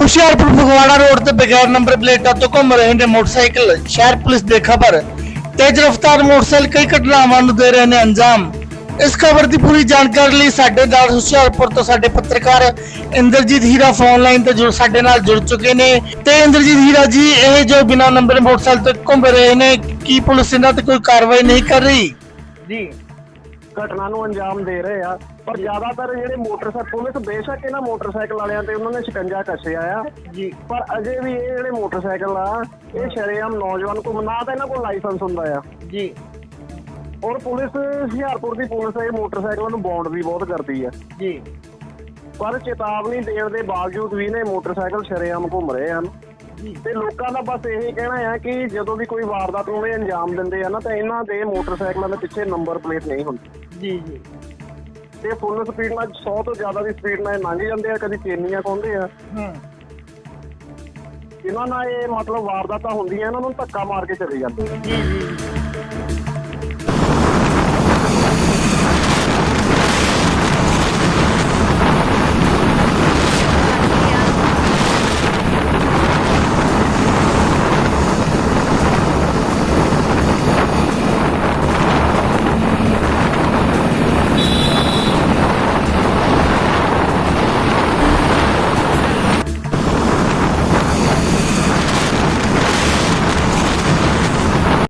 Hoshiarpur Phagwara road ਤੇ ਬਗੈਰ number ਪਲੇਟਾਂ ਤੋਂ ਘੁੰਮ ਰਹੇ ਨੇ ਮੋਟਰਸਾਈਕਲ। ਸ਼ਹਿਰ ਪੁਲਿਸ ਦੇ ਖਬਰ, ਤੇਜ਼ ਰਫ਼ਤਾਰ ਮੋਟਰਸਾਈਕਲ ਕਈ ਘਟਨਾਵਾਂ ਨੂੰ ਦੇ ਰਹੇ ਨੇ ਅੰਜਾਮ। ਇਸ ਖਬਰ ਦੀ ਪੂਰੀ ਜਾਣਕਾਰੀ ਲਈ ਸਾਡੇ ਨਾਲ ਹੁਸ਼ਿਆਰਪੁਰ ਤੋਂ ਸਾਡੇ ਪੱਤਰਕਾਰ ਇੰਦਰਜੀਤ ਹੀਰਾ ਫੋਨ ਲਾਈਨ ਤੇ ਜੁੜ ਸਾਡੇ ਨਾਲ ਜੁੜ ਚੁੱਕੇ ਨੇ। ਤੇ ਇੰਦਰਜੀਤ ਹੀਰਾ ਜੀ, ਇਹ ਜੋ ਬਿਨਾ ਨੰਬਰ ਮੋਟਰਸਾਈਕਲ ਤੇ ਘੁੰਮ ਰਹੇ ਨੇ, ਕੀ ਪੁਲਿਸ ਇਹਨਾਂ ਤੇ ਕੋਈ ਕਾਰਵਾਈ ਨਹੀਂ ਕਰ ਰਹੀ? ਜੀ ਘਟਨਾ ਨੂੰ ਅੰਜਾਮ ਦੇ ਰਹੇ ਆ। ਪਰ ਜ਼ਿਆਦਾਤਰ ਜਿਹੜੇ ਮੋਟਰਸਾਈਕਲ ਪੁਲਿਸ ਬੇਸ਼ੱਕ ਇਹਨਾਂ ਮੋਟਰਸਾਈਕਲ ਵਾਲਿਆਂ ਤੇ ਉਹਨਾਂ ਨੇ ਸ਼ਿਕੰਜਾ ਕੱਸਿਆ ਆ। ਜੀ। ਪਰ ਅਜੇ ਵੀ ਇਹ ਜਿਹੜੇ ਮੋਟਰਸਾਈਕਲ ਆ ਇਹ ਸ਼ਰੇਆਮ ਨੌਜਵਾਨ ਘੁੰਮ ਨਾ ਤਾਂ ਇਹਨਾਂ ਕੋਲ ਲਾਇਸੈਂਸ ਹੁੰਦਾ ਆ। ਜੀ। ਔਰ ਪੁਲਿਸ ਹੁਸ਼ਿਆਰਪੁਰ ਦੀ ਪੁਲਿਸ ਇਹ ਮੋਟਰਸਾਈਕਲਾਂ ਨੂੰ ਬੌਂਡ ਵੀ ਬਹੁਤ ਕਰਦੀ ਆ। ਜੀ। ਪਰ ਚੇਤਾਵਨੀ ਦੇਣ ਦੇ ਬਾਵਜੂਦ ਵੀ ਨੇ ਮੋਟਰਸਾਈਕਲ ਸ਼ਰੇਆਮ ਘੁੰਮ ਰਹੇ ਹਨ। ਤੇ ਲੋਕਾਂ ਦਾ ਬਸ ਇਹੀ ਕਹਿਣਾ ਆ ਕਿ ਜਦੋਂ ਵੀ ਕੋਈ ਵਾਰਦਾਤ ਨੂੰ ਇਹ ਅੰਜਾਮ ਦਿੰਦੇ ਆ ਨਾ ਤਾਂ ਇਹਨਾਂ ਦੇ ਮੋਟਰਸਾਈਕਲਾਂ ਦੇ ਪਿੱਛੇ ਨੰਬਰ ਪਲੇਟ ਨਹੀਂ ਹੁੰਦੀ। ਜੀ ਜੀ। ਤੇ ਫੁੱਲ ਸਪੀਡ ਨਾਲ 100 ਤੋਂ ਜ਼ਿਆਦਾ ਦੀ ਸਪੀਡ ਨਾਲ ਲੰਘ ਜਾਂਦੇ ਆ ਕਦੀ ਚੇਨੀਆਂ ਪਾਉਂਦੇ ਆ। ਹੂੰ। ਇਹਨਾਂ ਨਾਲ ਇਹ ਮਤਲਬ ਵਾਰਦਾਤਾਂ ਹੁੰਦੀਆਂ ਇਹਨਾਂ ਨੂੰ ਧੱਕਾ ਮਾਰ ਕੇ ਚਲੇ ਜਾਂਦੇ ਜੀ ਜੀ।